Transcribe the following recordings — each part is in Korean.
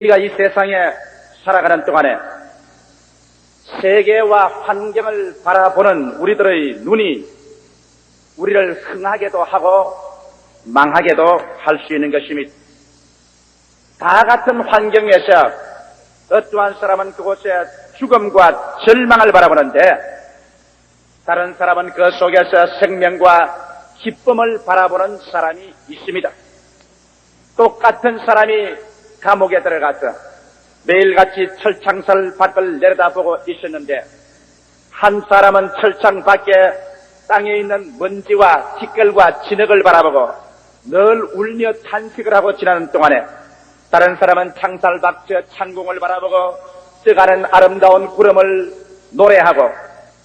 우리가 이 세상에 살아가는 동안에 세계와 환경을 바라보는 우리들의 눈이 우리를 흥하게도 하고 망하게도 할 수 있는 것입니다. 다 같은 환경에서 어떠한 사람은 그곳에 죽음과 절망을 바라보는데 다른 사람은 그 속에서 생명과 기쁨을 바라보는 사람이 있습니다. 똑같은 사람이 감옥에 들어가서 매일같이 철창살 밖을 내려다보고 있었는데 한 사람은 철창 밖에 땅에 있는 먼지와 티끌과 진흙을 바라보고 늘 울며 탄식을 하고 지나는 동안에 다른 사람은 창살 밖저 창공을 바라보고 뜨가는 아름다운 구름을 노래하고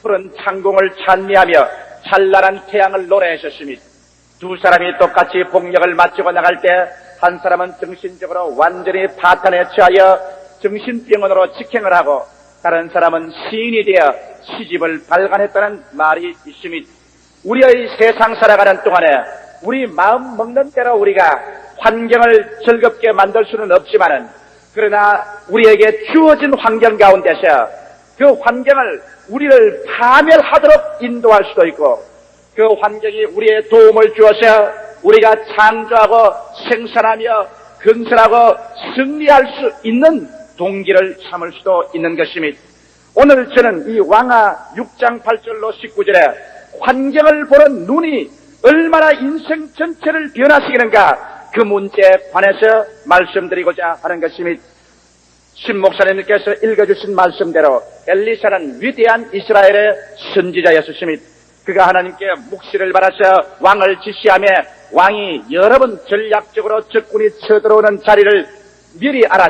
푸른 창공을 찬미하며 찬란한 태양을 노래하셨습니다. 두 사람이 똑같이 복력을 마치고 나갈 때 한 사람은 정신적으로 완전히 파탄에 처하여 정신병원으로 직행을 하고 다른 사람은 시인이 되어 시집을 발간했다는 말이 있습니다. 우리의 세상 살아가는 동안에 우리 마음 먹는 대로 우리가 환경을 즐겁게 만들 수는 없지만은 그러나 우리에게 주어진 환경 가운데서 그 환경을 우리를 파멸하도록 인도할 수도 있고 그 환경이 우리의 도움을 주어서 우리가 창조하고 생산하며 건설하고 승리할 수 있는 동기를 삼을 수도 있는 것입니다. 오늘 저는 이 왕하 6장 8절로 19절에 환경을 보는 눈이 얼마나 인생 전체를 변화시키는가 그 문제에 관해서 말씀드리고자 하는 것입니다. 신 목사님께서 읽어주신 말씀대로 엘리사는 위대한 이스라엘의 선지자였습니다. 그가 하나님께 묵시를 받아서 왕을 지시하며 왕이 여러 번 전략적으로 적군이 쳐들어오는 자리를 미리 알았